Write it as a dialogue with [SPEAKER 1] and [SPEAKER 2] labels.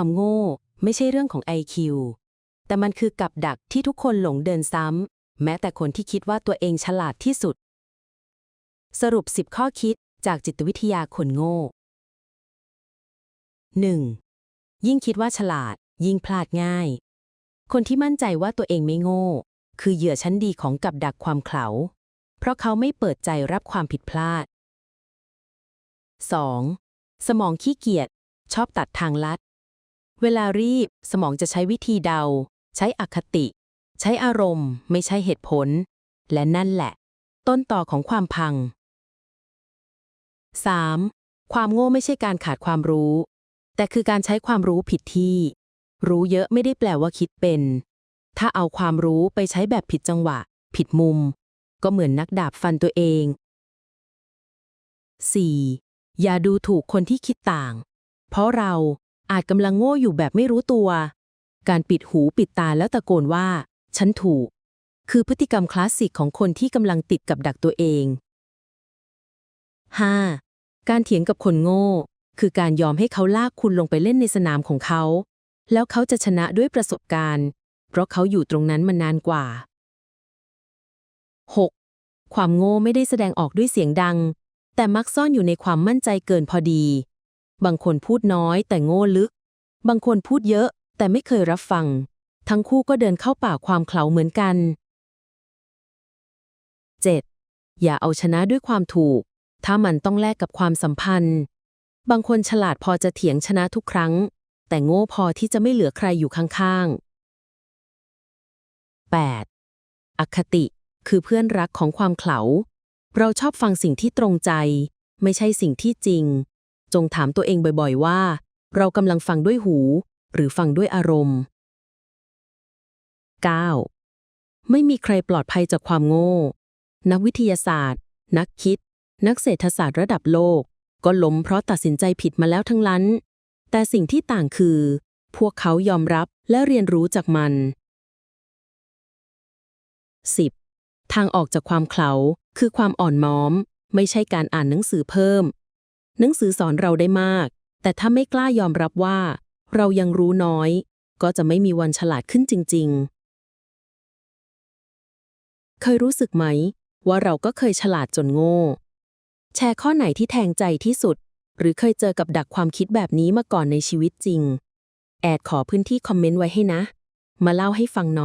[SPEAKER 1] ความโง่ ไม่ใช่เรื่องของ IQ แต่มันคือกับดักที่ทุกคนหลงเดินซ้ำ แม้แต่คนที่คิดว่าตัวเองฉลาดที่สุด สรุป 10 ข้อคิดจากจิตวิทยาคนโง่ 1. ยิ่งคิดว่าฉลาด ยิ่งพลาดง่าย คนที่มั่นใจว่าตัวเองไม่โง่ คือเหยื่อชั้นดีของกับดักความเขลา เพราะเขาไม่เปิดใจรับความผิดพลาด 2. สมองขี้เกียจชอบตัดทางลัด เวลารีบ สมองจะใช้วิธีเดา ใช้อคติ ใช้อารมณ์ ไม่ใช่เหตุผล และนั่นแหละ ต้นต่อของความพัง 3. ความโง่ไม่ใช่การขาดความรู้ แต่คือการใช้ความรู้ผิดที่ รู้เยอะไม่ได้แปลว่าคิดเป็น ถ้าเอาความรู้ไปใช้แบบผิดจังหวะ ผิดมุม ก็เหมือนนักดาบฟันตัวเอง 4. อย่าดูถูกคนที่คิดต่าง เพราะเรา อาจกำลังโง่อยู่แบบไม่รู้ตัว การปิดหูปิดตาแล้วตะโกนว่า ฉันถูก คือพฤติกรรมคลาสสิกของคนที่กำลังติดกับดักตัวเอง 5. การเถียงกับคนโง่ คือการยอมให้เขาลากคุณลงไปเล่นในสนามของเขา แล้วเขาจะชนะด้วยประสบการณ์ เพราะเขาอยู่ตรงนั้นมานานกว่า 6. ความโง่ไม่ได้แสดงออกด้วยเสียงดัง แต่มักซ่อนอยู่ในความมั่นใจเกินพอดี บางคนพูดน้อยแต่โง่ลึก บางคนพูดเยอะแต่ไม่เคยรับฟัง ทั้งคู่ก็เดินเข้าป่าความเขลาเหมือนกัน 7. อย่าเอาชนะด้วยความถูก ถ้ามันต้องแลกกับความสัมพันธ์ บางคนฉลาดพอจะเถียงชนะทุกครั้ง แต่โง่พอที่จะไม่เหลือใครอยู่ข้างๆ 8. อคติคือเพื่อนรักของความเขลาเราชอบฟังสิ่งที่ตรงใจ ไม่ใช่สิ่งที่จริง จงถามตัวเองบ่อยๆว่า เรากำลังฟังด้วยหู หรือฟังด้วยอารมณ์ 9. ไม่มีใครปลอดภัยจากความโง่ นักวิทยาศาสตร์ นักคิด นักเศรษฐศาสตร์ระดับโลก ก็ล้มเพราะตัดสินใจผิดมาแล้วทั้งนั้น แต่สิ่งที่ต่างคือ พวกเขายอมรับและเรียนรู้จากมัน 10. ทางออกจากความเขลาคือความอ่อนม้อม ไม่ใช่การอ่านหนังสือเพิ่ม หนังสือสอนเราได้มาก แต่ถ้าไม่กล้ายอมรับว่า เรายังรู้น้อย ก็จะไม่มีวันฉลาดขึ้นจริง ๆ เคยรู้สึกไหม ว่าเราก็เคยฉลาดจนโง่ แชร์ข้อไหนที่แทงใจที่สุด หรือเคยเจอกับดักความคิดแบบนี้มาก่อนในชีวิตจริง แอดขอพื้นที่คอมเมนต์ไว้ให้นะ มาเล่าให้ฟังหน่อย